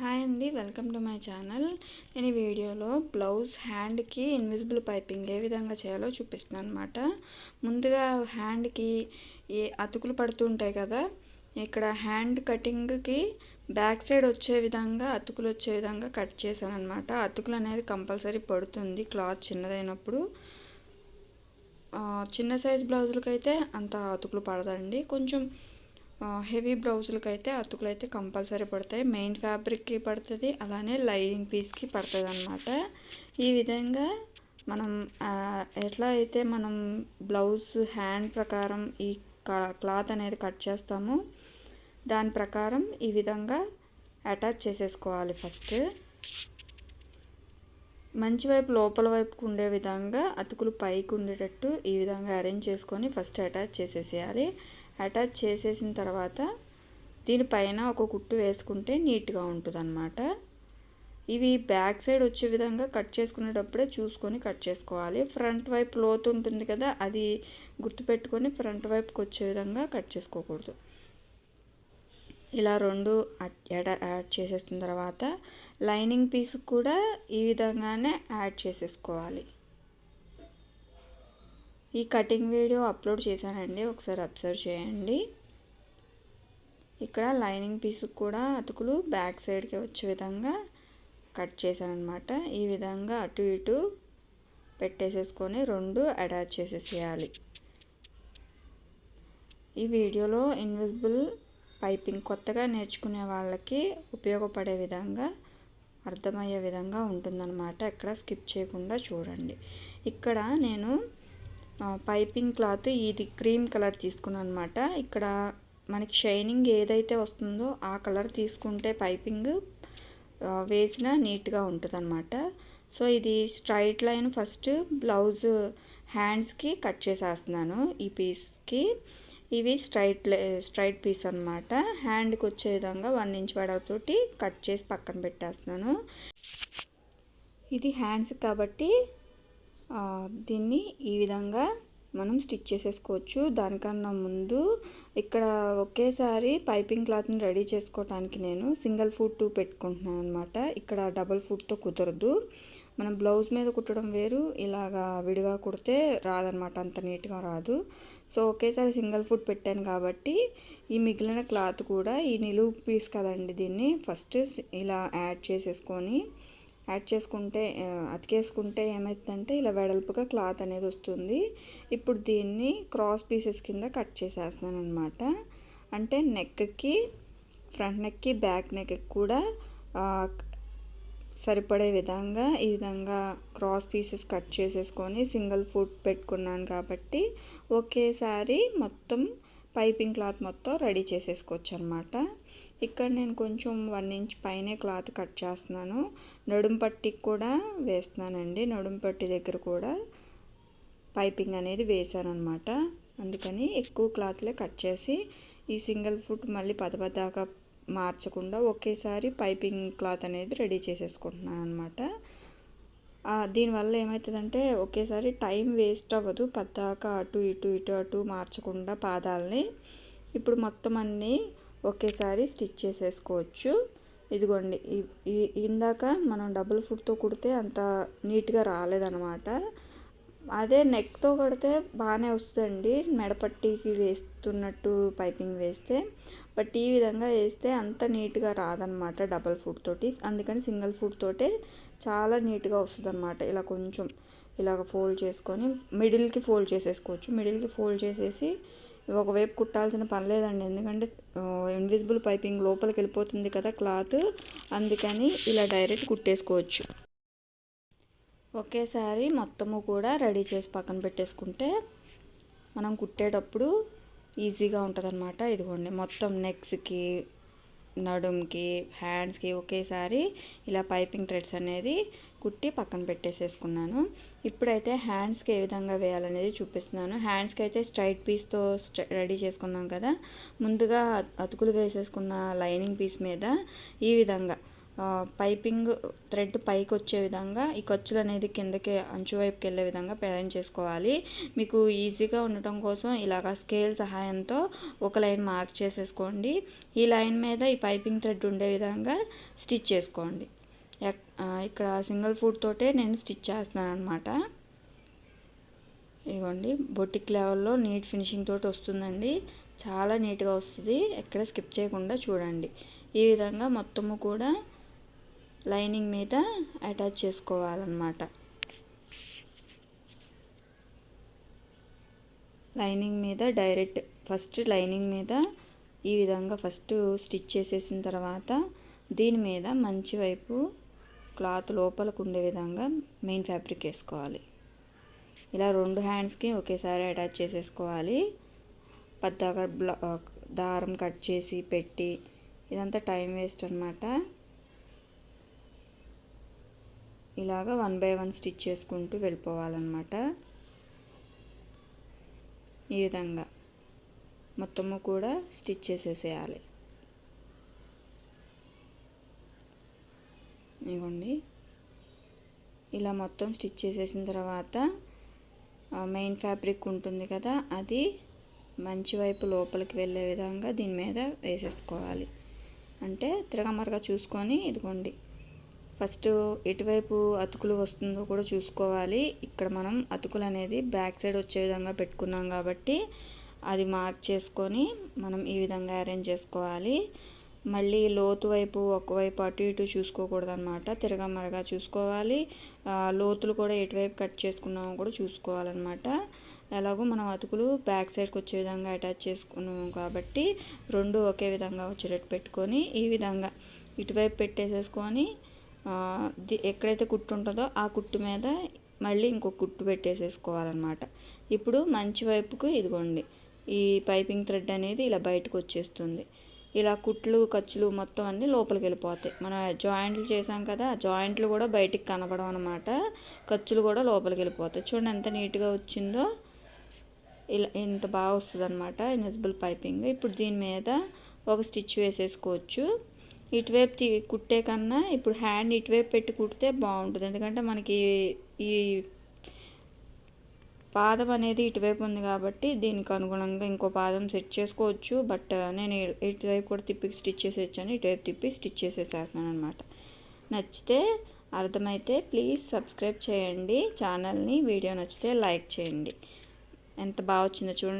Hi అండి welcome to my channel. నేను ఈ వీడియోలో బ్లౌజ్ హ్యాండ్కి ఇన్విజిబుల్ పైపింగ్ ఏ విధంగా చేయాలో చూపిస్తున్నాను అనమాట ముందుగా హ్యాండ్కి ఏ అతుకులు పడుతుంటాయి కదా ఇక్కడ హ్యాండ్ కటింగ్కి బ్యాక్ సైడ్ వచ్చే విధంగా అతుకులు వచ్చే విధంగా కట్ చేశాను అనమాట అతుకులు అనేది కంపల్సరీ పడుతుంది క్లాత్ చిన్నదైనప్పుడు. చిన్న సైజ్ బ్లౌజులకి అయితే అంత అతుకులు పడదండి. కొంచెం హెవీ బ్లౌజులకి అయితే అతుకులు అయితే కంపల్సరీ పడతాయి. మెయిన్ ఫ్యాబ్రిక్కి పడుతుంది అలానే లైనింగ్ పీస్కి పడుతుంది అనమాట ఈ విధంగా మనం ఎట్లా అయితే మనం బ్లౌజ్ హ్యాండ్ ప్రకారం ఈ క్లాత్ అనేది కట్ చేస్తామో దాని ప్రకారం ఈ విధంగా అటాచ్ చేసేసుకోవాలి ఫస్ట్. మంచి వైపు లోపల వైపుకు ఉండే విధంగా అతుకులు పైకి ఉండేటట్టు ఈ విధంగా అరేంజ్ చేసుకొని ఫస్ట్ అటాచ్ చేసేసేయాలి. అటాచ్ చేసేసిన తర్వాత దీనిపైన ఒక కుట్టు వేసుకుంటే నీట్గా ఉంటుంది ఇవి బ్యాక్ సైడ్ వచ్చే విధంగా కట్ చేసుకునేటప్పుడే చూసుకొని కట్ చేసుకోవాలి. ఫ్రంట్ వైపు లోతు ఉంటుంది కదా అది గుర్తుపెట్టుకొని ఫ్రంట్ వైపుకి వచ్చే విధంగా కట్ చేసుకోకూడదు. ఇలా రెండు యాడ్ యాడ్ చేసేసిన తర్వాత లైనింగ్ పీస్ కూడా ఈ విధంగానే యాడ్ చేసేసుకోవాలి. ఈ కటింగ్ వీడియో అప్లోడ్ చేశానండి. ఒకసారి అబ్జర్వ్ చేయండి. ఇక్కడ లైనింగ్ పీస్ కూడా అతుకులు బ్యాక్ సైడ్కి వచ్చే విధంగా కట్ చేశాను అనమాట ఈ విధంగా అటు ఇటు పెట్టేసేసుకొని రెండు అటాచ్ చేసేసేయాలి. ఈ వీడియోలో ఇన్విజిబుల్ పైపింగ్ కొత్తగా నేర్చుకునే వాళ్ళకి ఉపయోగపడే విధంగా అర్థమయ్యే విధంగా ఉంటుందన్నమాట. ఇక్కడ స్కిప్ చేయకుండా చూడండి. ఇక్కడ నేను పైపింగ్ క్లాత్ ఇది క్రీమ్ కలర్ తీసుకున్నాను అనమాట ఇక్కడ మనకి షైనింగ్ ఏదైతే వస్తుందో ఆ కలర్ తీసుకుంటే పైపింగ్ వేసిన నీట్గా ఉంటుందన్నమాట సో ఇది స్ట్రైట్ లైన్ ఫస్ట్ బ్లౌజ్ హ్యాండ్స్కి కట్ చేసేస్తున్నాను ఈ పీస్కి. ఇవి స్ట్రైట్ స్ట్రైట్ పీస్ అనమాట. హ్యాండ్కి వచ్చే విధంగా వన్ ఇంచ్ వెడల్పుతోటి కట్ చేసి పక్కన పెట్టేస్తున్నాను. ఇది హ్యాండ్స్ కాబట్టి దీన్ని ఈ విధంగా మనం స్టిచ్ చేసేసుకోవచ్చు. దానికన్నా ముందు ఇక్కడ ఒకేసారి పైపింగ్ క్లాత్ని రెడీ చేసుకోవడానికి నేను సింగిల్ ఫుట్ టూ పెట్టుకుంటున్నాను అనమాట ఇక్కడ డబల్ ఫుట్తో కుదరదు. మనం బ్లౌజ్ మీద కుట్టడం వేరు ఇలాగా విడిగా కుడితే రాదనమాట అంత నీట్గా రాదు. సో ఒకేసారి సింగిల్ ఫుట్ పెట్టాను కాబట్టి ఈ మిగిలిన క్లాత్ కూడా ఈ నిలువు పీస్ కదండి దీన్ని ఫస్ట్ ఇలా యాడ్ చేసేసుకొని యాడ్ చేసుకుంటే అతికేసుకుంటే ఏమవుతుందంటే ఇలా వెడల్పుగా క్లాత్ అనేది వస్తుంది. ఇప్పుడు దీన్ని క్రాస్ పీసెస్ కింద కట్ చేసేస్తున్నాను అనమాట అంటే నెక్కి ఫ్రంట్ నెక్కి బ్యాక్ నెక్కి కూడా సరిపడే విధంగా ఈ విధంగా క్రాస్ పీసెస్ కట్ చేసేసుకొని సింగిల్ ఫుట్ పెట్టుకున్నాను కాబట్టి ఒకేసారి మొత్తం పైపింగ్ క్లాత్ మొత్తం రెడీ చేసేసుకోవచ్చు అనమాట ఇక్కడ నేను కొంచెం వన్ ఇంచ్ పైనే క్లాత్ కట్ చేస్తున్నాను. నడుం పట్టికి కూడా వేస్తున్నానండి. నడుం పట్టి దగ్గర కూడా పైపింగ్ అనేది వేసాను అనమాట అందుకని ఎక్కువ క్లాత్లే కట్ చేసి ఈ సింగిల్ ఫుట్ మళ్ళీ పదపదాకా మార్చకుండా ఒకేసారి పైపింగ్ క్లాత్ అనేది రెడీ చేసేసుకుంటున్నాను అనమాట దీనివల్ల ఏమవుతుందంటే ఒకేసారి టైం వేస్ట్ అవ్వదు. పద్దాక అటు ఇటు ఇటు అటు మార్చకుండా పాదాలని ఇప్పుడు మొత్తం అన్నీ ఒకేసారి స్టిచ్ చేసేసుకోవచ్చు. ఇదిగోండి ఇందాక మనం డబుల్ ఫుట్తో కుడితే అంత నీట్గా రాలేదనమాట అదే నెక్తో కొడితే బాగానే వస్తుందండి. మెడపట్టికి వేస్తున్నట్టు పైపింగ్ వేస్తే. బట్ ఈ విధంగా వేస్తే అంత నీట్గా రాదనమాట డబల్ ఫుడ్ తోటి. అందుకని సింగిల్ ఫుడ్ తోటే చాలా నీట్గా వస్తుంది అనమాట ఇలా కొంచెం ఇలాగ ఫోల్డ్ చేసుకొని మిడిల్కి ఫోల్డ్ చేసేసుకోవచ్చు. మిడిల్కి ఫోల్డ్ చేసేసి ఒకవైపు కుట్టాల్సిన పని లేదండి. ఎందుకంటే ఇన్విజిబుల్ పైపింగ్ లోపలికి వెళ్ళిపోతుంది కదా క్లాత్. అందుకని ఇలా డైరెక్ట్ కుట్టేసుకోవచ్చు. ఒకేసారి మొత్తము కూడా రెడీ చేసి పక్కన పెట్టేసుకుంటే మనం కుట్టేటప్పుడు ఈజీగా ఉంటుంది అనమాట ఇదిగోండి మొత్తం నెక్స్కి నడుంకి హ్యాండ్స్కి ఒకేసారి ఇలా పైపింగ్ థ్రెడ్స్ అనేది కుట్టి పక్కన పెట్టేసేసుకున్నాను. ఇప్పుడైతే హ్యాండ్స్కి ఏ విధంగా వేయాలనేది చూపిస్తున్నాను. హ్యాండ్స్కి అయితే స్ట్రైట్ పీస్తో రెడీ చేసుకున్నాం కదా. ముందుగా అతుకులు వేసేసుకున్న లైనింగ్ పీస్ మీద ఈ విధంగా పైపింగ్ థ్రెడ్ పైకి వచ్చే విధంగా ఈ ఖర్చులు అనేది కిందకి అంచు వైపుకి వెళ్ళే విధంగా అరేంజ్ చేసుకోవాలి. మీకు ఈజీగా ఉండటం కోసం ఇలాగ స్కేల్ సహాయంతో ఒక లైన్ మార్క్ చేసేసుకోండి. ఈ లైన్ మీద ఈ పైపింగ్ థ్రెడ్ ఉండే విధంగా స్టిచ్ చేసుకోండి. ఇక్కడ సింగిల్ ఫుడ్ తోటే నేను స్టిచ్ చేస్తున్నాను అనమాట ఇదిగోండి బొటిక్ లెవెల్లో నీట్ ఫినిషింగ్ తోటి వస్తుందండి. చాలా నీట్గా వస్తుంది. ఎక్కడ స్కిప్ చేయకుండా చూడండి. ఈ విధంగా మొత్తము కూడా లైనింగ్ మీద అటాచ్ చేసుకోవాలన్నమాట. లైనింగ్ మీద డైరెక్ట్ ఫస్ట్ లైనింగ్ మీద ఈ విధంగా ఫస్ట్ స్టిచ్ చేసేసిన తర్వాత దీని మీద మంచి వైపు క్లాత్ లోపలకు ఉండే విధంగా మెయిన్ ఫ్యాబ్రిక్ వేసుకోవాలి. ఇలా రెండు హ్యాండ్స్కి ఒకేసారి అటాచ్ చేసేసుకోవాలి. పెద్దగా బ్లా దారం కట్ చేసి పెట్టి ఇదంతా టైం వేస్ట్ అనమాట ఇలాగ వన్ బై వన్ స్టిచ్ చేసుకుంటూ వెళ్ళిపోవాలన్నమాట. ఈ విధంగా మొత్తము కూడా స్టిచ్ చేసేసేయాలి. ఇవ్వండి ఇలా మొత్తం స్టిచ్ చేసేసిన తర్వాత మెయిన్ ఫ్యాబ్రిక్ ఉంటుంది కదా అది మంచి వైపు లోపలికి వెళ్ళే విధంగా దీని మీద వేసేసుకోవాలి. అంటే తిరగమరగా చూసుకొని ఇదిగోండి. ఫస్ట్ ఎటువైపు అతుకులు వస్తుందో కూడా చూసుకోవాలి. ఇక్కడ మనం అతుకులు అనేది బ్యాక్ సైడ్ వచ్చే విధంగా పెట్టుకున్నాం కాబట్టి అది మార్క్ చేసుకొని మనం ఈ విధంగా అరేంజ్ చేసుకోవాలి. మళ్ళీ లోతు వైపు ఒకవైపు అటు ఇటు చూసుకోకూడదు అనమాట తిరగమరగా చూసుకోవాలి. లోతులు కూడా ఎటువైపు కట్ చేసుకున్నామో కూడా చూసుకోవాలన్నమాట. ఎలాగో మనం అతుకులు బ్యాక్ సైడ్కి వచ్చే విధంగా అటాచ్ చేసుకున్నాము కాబట్టి రెండు ఒకే విధంగా వచ్చేటట్టు పెట్టుకొని ఈ విధంగా ఇటువైపు పెట్టేసేసుకొని ఎక్కడైతే కుట్టు ఉంటుందో ఆ కుట్టు మీద మళ్ళీ ఇంకొక కుట్టు పెట్టేసేసుకోవాలన్నమాట. ఇప్పుడు మంచి వైపుకు ఇదిగోండి ఈ పైపింగ్ థ్రెడ్ అనేది ఇలా బయటకు వచ్చేస్తుంది. ఇలా కుట్లు ఖర్చులు మొత్తం అన్నీ లోపలికి వెళ్ళిపోతాయి. మనం జాయింట్లు చేసాం కదా ఆ జాయింట్లు కూడా బయటికి కనపడం అనమాట ఖర్చులు కూడా లోపలికి వెళ్ళిపోతాయి. చూడండి ఎంత నీట్గా వచ్చిందో. ఇలా ఇంత బాగా వస్తుంది అనమాట ఇన్విజిబుల్ పైపింగ్. ఇప్పుడు దీని మీద ఒక స్టిచ్ వేసేసుకోవచ్చు. ఇటువైపు కుట్టే కన్నా ఇప్పుడు హ్యాండ్ ఇటువైపు పెట్టి కుడితే బాగుంటుంది. ఎందుకంటే మనకి ఈ పాదం అనేది ఇటువైపు ఉంది కాబట్టి దీనికి అనుగుణంగా ఇంకో పాదం సెట్ చేసుకోవచ్చు. బట్ నేను ఇటువైపు కూడా తిప్పి స్టిచ్ చేసేసాను ఇటువైపు తిప్పి స్టిచ్ చేసేసేస్తున్నాను అనమాట నచ్చితే అర్థమైతే ప్లీజ్ సబ్స్క్రైబ్ చేయండి. ఛానల్ని వీడియో నచ్చితే లైక్ చేయండి. ఎంత బాగా వచ్చిందో చూడండి.